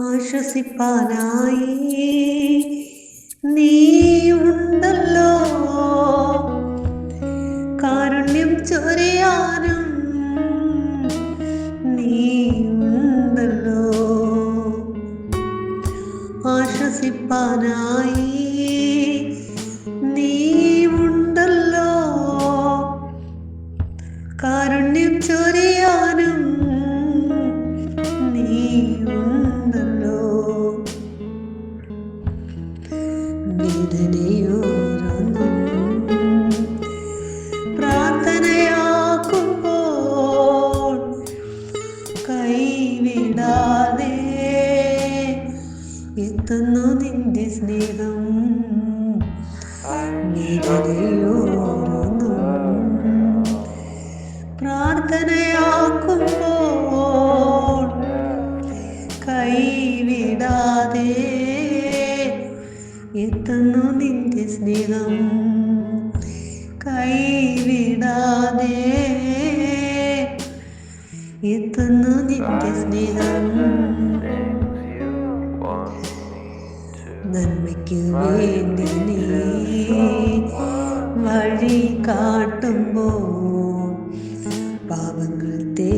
ആശ്വസിപ്പാനായി. നീയുണ്ടല്ലോ. കാരുണ്യം ചൊരിയാനും നീയുണ്ടല്ലോ. ആശ്വസിപ്പാനായി. നീയുണ്ടല്ലോ. കാരുണ്യം ചൊരിയാനും കൈവിടാതെ എത്തുന്നു നിന്റെ സ്നേഹം. പ്രാർത്ഥനയാക്കുമ്പോൾ കൈവിടാതെ എത്തുന്നു നിന്റെ സ്നേഹം. കൈവിടാതെ എത്തുന്നു നിന്റെ സ്നേഹം. നന്മയ്ക്ക് വേണ്ടി നീ വഴി കാട്ടുമ്പോൾ പാപങ്ങൾ തേജിച്ചു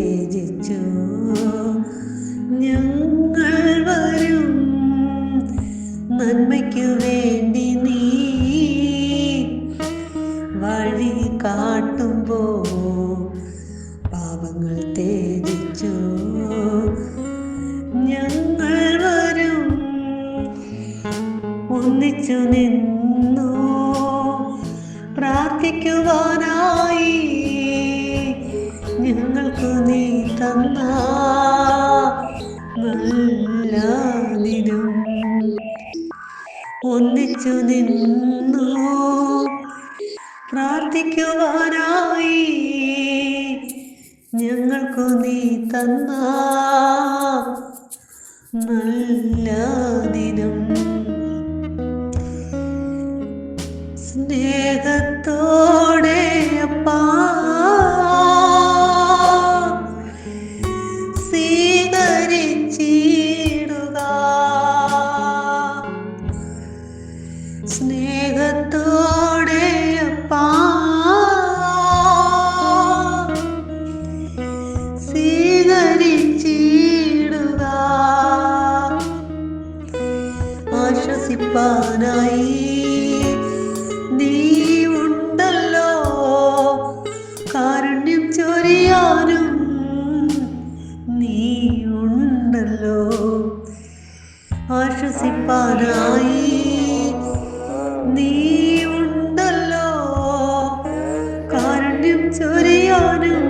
ഒന്നിച്ചു നിന്നു. പ്രാർത്ഥിക്കുവാനായി ഞങ്ങൾക്ക് നീ തന്ന നല്ല ഒന്നിച്ചു നിന്നു. പ്രാർത്ഥിക്കുവാനായി ഞങ്ങൾക്കു നീ തന്ന നല്ല ദിനം സ്നേഹത്തോടെ സ്വീകരിച്ചിടുക. സ്നേഹത്തോടെ സ്വീകരിച്ചിടുക. ആശ്വസിപ്പാനായി കാരുണ്യം ചൊരിയാനും നീയുണ്ടല്ലോ ആശ്വസിപ്പാനായി നീ ഉണ്ടല്ലോ. കാരുണ്യം ചൊരിയാനും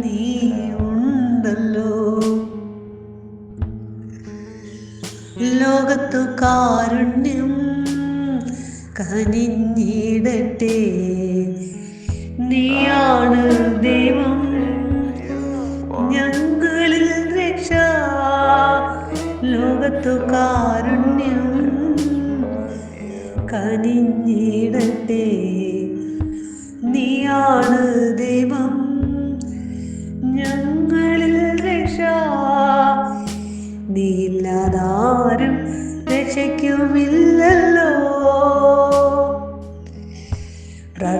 നീ ഉണ്ടല്ലോ. ലോകത്തു കാരുണ്യം കനിഞ്ഞിടട്ടെ. നീയാണ് ദൈവം. ഞങ്ങളിൽ രക്ഷ. ലോകത്തു കാരുണ്യം കനിഞ്ഞിടട്ടെ. നീയാണ് ദൈവം. ഞങ്ങളിൽ രക്ഷ. നീയില്ലാതാരും രക്ഷയ്ക്കുമില്ലല്ലോ.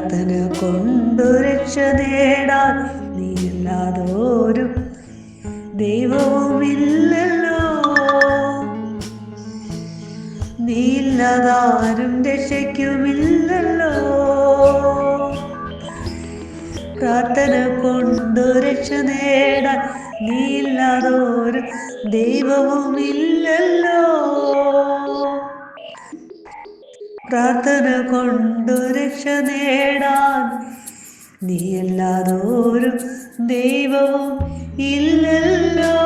പ്രാർത്ഥന കൊണ്ടു രക്ഷ നേടാൻ നീയില്ലാതോരും ദൈവവുമില്ലല്ലോ. നീല്ലാതാരും രക്ഷയ്ക്കുമില്ലല്ലോ. പ്രാർത്ഥന കൊണ്ടു രക്ഷ നേടാൻ നീയില്ലാതൊരു ദൈവവുമില്ലല്ലോ. പ്രാർത്ഥന കൊണ്ടു രക്ഷ നേടാൻ നീ ഒരു ദൈവവും ഇല്ലല്ലോ.